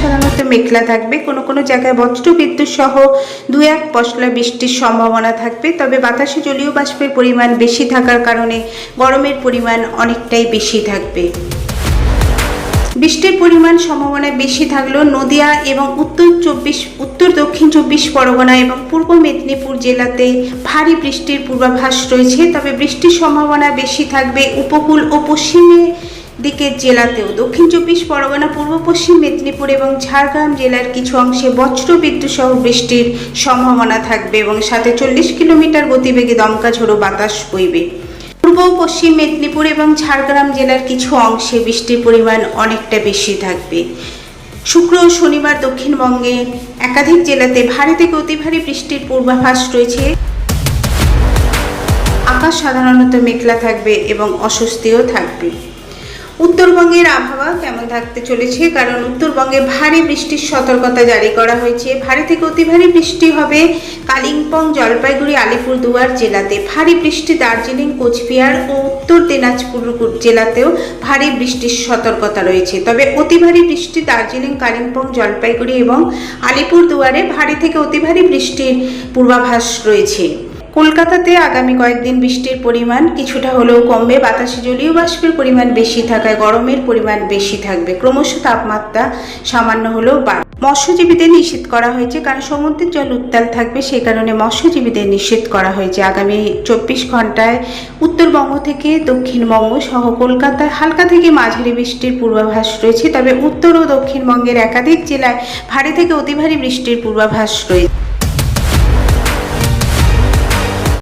সাধারণত মেঘলা থাকবে। কোনো কোনো জায়গায় বজ্র বিদ্যুৎ সহ দু এক পশলা বৃষ্টির সম্ভাবনা থাকবে। তবে বাতাসে জলীয় বাষ্পের পরিমাণ বেশি থাকার কারণে গরমের পরিমাণ অনেকটাই বেশি থাকবে। বৃষ্টির পরিমাণ সম্ভাবনা বেশি থাকলেও নদিয়া এবং উত্তর চব্বিশ, উত্তর দক্ষিণ চব্বিশ পরগনা এবং পূর্ব মেদিনীপুর জেলাতে ভারী বৃষ্টির পূর্বাভাস রয়েছে। তবে বৃষ্টির সম্ভাবনা বেশি থাকবে উপকূল ও পশ্চিমে দিকের জেলাতেও দক্ষিণ চব্বিশ পরগনা, পূর্ব পশ্চিম মেদিনীপুর এবং ঝাড়গ্রাম জেলার কিছু অংশে বজ্র বিদ্যুৎ সহ বৃষ্টির সম্ভাবনা থাকবে এবং সাথে চল্লিশ কিলোমিটার গতিবেগে দমকা ঝোড়ো বাতাস বইবে। পূর্ব পশ্চিম মেদিনীপুর এবং ঝাড়গ্রাম জেলার কিছু অংশে বৃষ্টির পরিমাণ অনেকটা বেশি থাকবে। শুক্র ও শনিবার দক্ষিণবঙ্গে একাধিক জেলাতে ভারী থেকে অতি ভারী বৃষ্টির পূর্বাভাস রয়েছে। আকাশ সাধারণত মেঘলা থাকবে এবং অস্বস্তিও থাকবে। উত্তরবঙ্গের আবহাওয়া কেমন থাকতে চলেছে? কারণ উত্তরবঙ্গে ভারী বৃষ্টির সতর্কতা জারি করা হয়েছে। ভারী থেকে অতি ভারী বৃষ্টি হবে কালিম্পং, জলপাইগুড়ি, আলিপুরদুয়ার জেলাতে। ভারী বৃষ্টি দার্জিলিং, কোচবিহার ও উত্তর দিনাজপুর জেলাতেও ভারী বৃষ্টির সতর্কতা রয়েছে। তবে অতি ভারী বৃষ্টি দার্জিলিং, কালিম্পং, জলপাইগুড়ি এবং আলিপুরদুয়ারে ভারী থেকে অতি ভারী বৃষ্টির পূর্বাভাস রয়েছে। কলকাতাতে আগামী কয়েকদিন বৃষ্টির পরিমাণ কিছুটা হলেও কমবে। বাতাসে জলীয় বাষ্পের পরিমাণ বেশি থাকায় গরমের পরিমাণ বেশি থাকবে। ক্রমশ তাপমাত্রা সামান্য হলেও বাড়বে। মৎস্যজীবীদের নিষেধ করা হয়েছে। কারণ সমুদ্রের জল উত্তাল থাকবে সে কারণে মৎস্যজীবীদের নিষেধ করা হয়েছে। আগামী চব্বিশ ঘন্টায় উত্তরবঙ্গ থেকে দক্ষিণবঙ্গ সহ কলকাতায় হালকা থেকে মাঝারি বৃষ্টির পূর্বাভাস রয়েছে। তবে উত্তর ও দক্ষিণবঙ্গের একাধিক জেলায় ভারী থেকে অতি ভারী বৃষ্টির পূর্বাভাস রয়েছে।